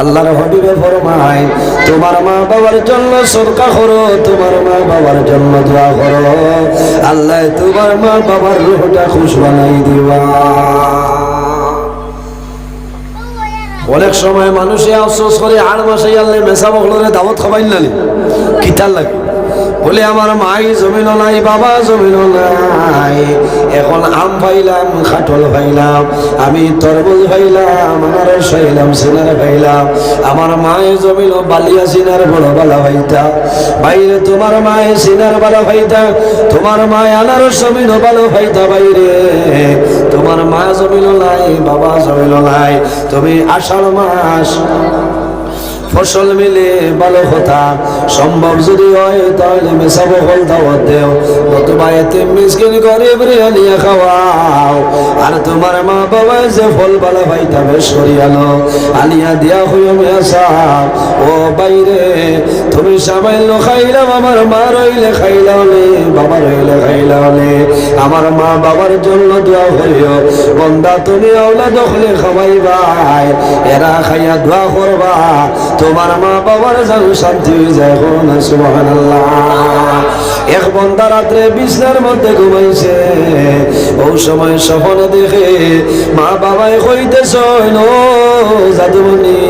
আল্লাহর হবিবে ফরমায়, তোমার মা বাবার জন্য সরকার করো, তোমার মা বাবার জন্য দোয়া করো। আল্লাহ তোমার মা বাবার রুহটা খুশ বানাই দিবা। অনেক সময় মানুষে আফসোস করে আর মাসে আল্লাহ মেসা বকলরে দাওয়াত খাবাই নালি কিতার লাগে? বলে, আমার মাই জমিন নাই, বাবা জমিন নাই। এখন আম পাইলাম খাটল পাইলাম, আমি তরমুজ পাইলাম, আমার সইলাম সিনার পাইলাম। আমার মায়ে জমিন বালিয়া সিনার বড় বালা ভাইতা। বাইরে তোমার মায়ে সিনার বালা ভাইতা, তোমার মায়ে আনার জমিন ভালো ভাইতা বাইরে। তোমার মা জমিন নাই, বাবা জমিন নাই। তুমি আষাঢ় মাস ফসল মিলে ভালো কথা। সম্ভব যদি হয় তাহলে মেশা বহল দাওয়াত দেও। নতুবা এতে মিসকিন গরিব রে আনিয়া খাওয়াও। আর তোমার মা বাবা যে ফল বালা ভাইটা বেশ করিয়ালো আনিয়া দিয়া হইও মেসা ও বাইরে, তুমি সামাইল খাইলাম, আমার মা রইলে খাইলাওলে বাবা রইলে খাইলাওলে আমার মা বাবার জন্য দোয়া করিও। বন্দা তুমি আওলা দখলে খাওয়াইবাই। এরা খাইয়া দোয়া করবা। তোমার মা বাবার যেন শান্তি হয়ে যায় কোন সুবহানাল্লাহ। এক বন্দা রাত্রে বিছনার মধ্যে ঘুমাইছে। ও সময় স্বপ্নে দেখে মা বাবাই কইতেছ নো জাদুমণি,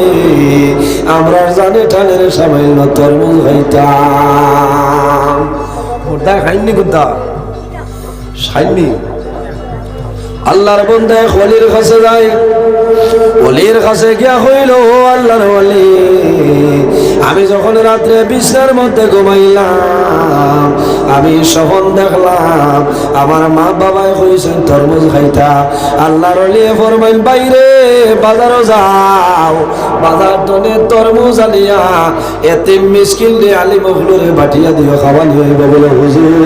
আমরা জানে টানের সামান্য তরমুজ খাইতাম। ওটা খাইনি কোনটা খাইনি আল্লাহর বন্ধে খলির কাছে যাই। অলির কাছে গিয়া হইল আল্লাহর অলি আমি যখন রাত্রে বিছনার মধ্যে ঘুমাইলাম, আমি সহন দেখলাম, আমার মা বাবাই কইছেন, তরমুজ খাইতা। আল্লাহর অলি ফরমাইন, বাইরে বাজারও যাও, বাজার টনে তরমুজ আনিয়া এতে মিসকিন দিয়ে আলি মখলুরে বাটিয়া দিও খাওয়ানি হইব বলে হুজুর।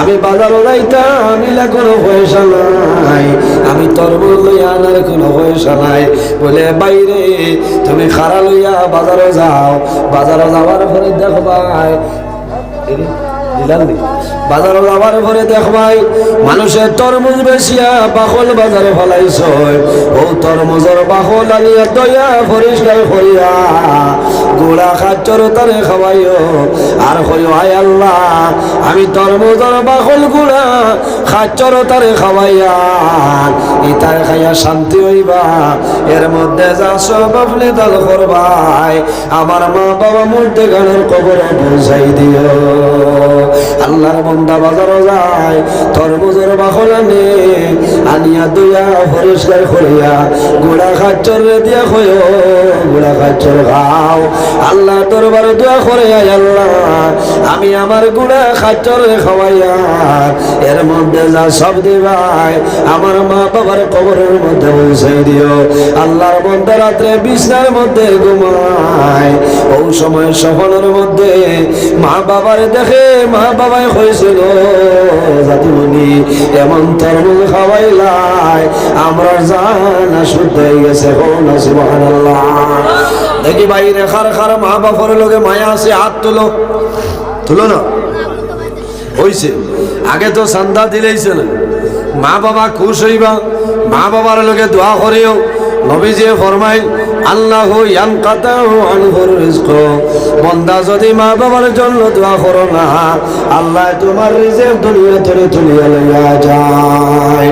আমি বাজারও যাইতাম আমি কোনো পয়সা নাই। আমি তরমুজ লইয়া আনার কোনো পয়সা নাই। বলে, বাইরে, তুমি খারা লইয়া বাজারে যাও, বাজারে যাওয়ার পরে দেখবাই বাজারে যাওয়ার পরে দেখবাই মানুষের তরমুজ বেশিয়া বাকল বাজারে ফলাইছ। ও তরমুজের বাকল আনিয়া দয়া পরিষ্কার করিয়া গোড়া খাচ্চর তারে খাওয়াইও। আর হই হায় আল্লাহ, আমি তরমুজর বাকল গুড়া খাচ্চর তারে খাওয়াইয়া। ইতার খাইয়া শান্তি হইবা, এর মধ্যে যা সব আপনি দল করবাই, আমার মা বাবা মধ্যে গানের কবর বুঝাই দিও। আল্লাহর বন্দা বাজারও যায়, তরমুজের বাকল আনে, আনিয়া দুইয়া পরিষ্কার করিয়া গোড়া খাচ্চর দিয়া খয়ো গোড়া খাচ্চর খাও। আল্লাহ দরবার দোয়া করে আল্লাহ, আমি আমার গুড়া খাচ্চর খাওয়াইয়া, এর মধ্যে যা সব দিবাই, আমার মা বাবার কবরের মধ্যে পৌঁছাই দিও। আল্লাহর বন্ধ রাত্রে বিছনার মধ্যে ঘুমায় ও সময় সফলের মধ্যে মা বাবার দেখে মা বাবাই হয়েছিল। জাতিমণি, এমন তরমুজ খাওয়াইলাই আমরা জানা শুদ্ধ হয়ে গেছে হো না, সুবহানাল্লাহ। দেখি বাইরে খার খার মা বাবার লোকে মায়া আছে, হাত তুলো। তুলো না? হইছে। আগে তো সান্দা দিলেইছে না। মা বাবা খুশ হইবা, মা বাবার লোকে দোয়া করেও। নবীজি ফরমাই আল্লাহ ইয়ান কাতাহু আনহুর রিজক। বন্দা যদি মা বাবার জন্য দোয়া করো না, আল্লাহ তোমার রিজেক দুনিয়া ধরে তুলিয়া লইয়া যায়।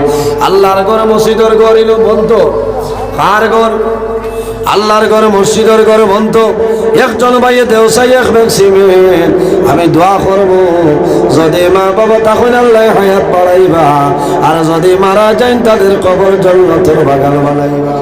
আল্লাহর ঘর, মসজিদের ঘর ইলো বন্ধ। কার ঘর? আল্লাহর ঘর, মসজিদের ঘর বন্ধ। একজন ভাইয়ে দেওসাই এক ম্যাক্সিমেন আমি দোয়া করব, যদি মা বাবা তখন আল্লাহ হায়াত বাড়াইবা, আর যদি মারা যান তাদের কবর জন্নতের বাগান বানাইবা।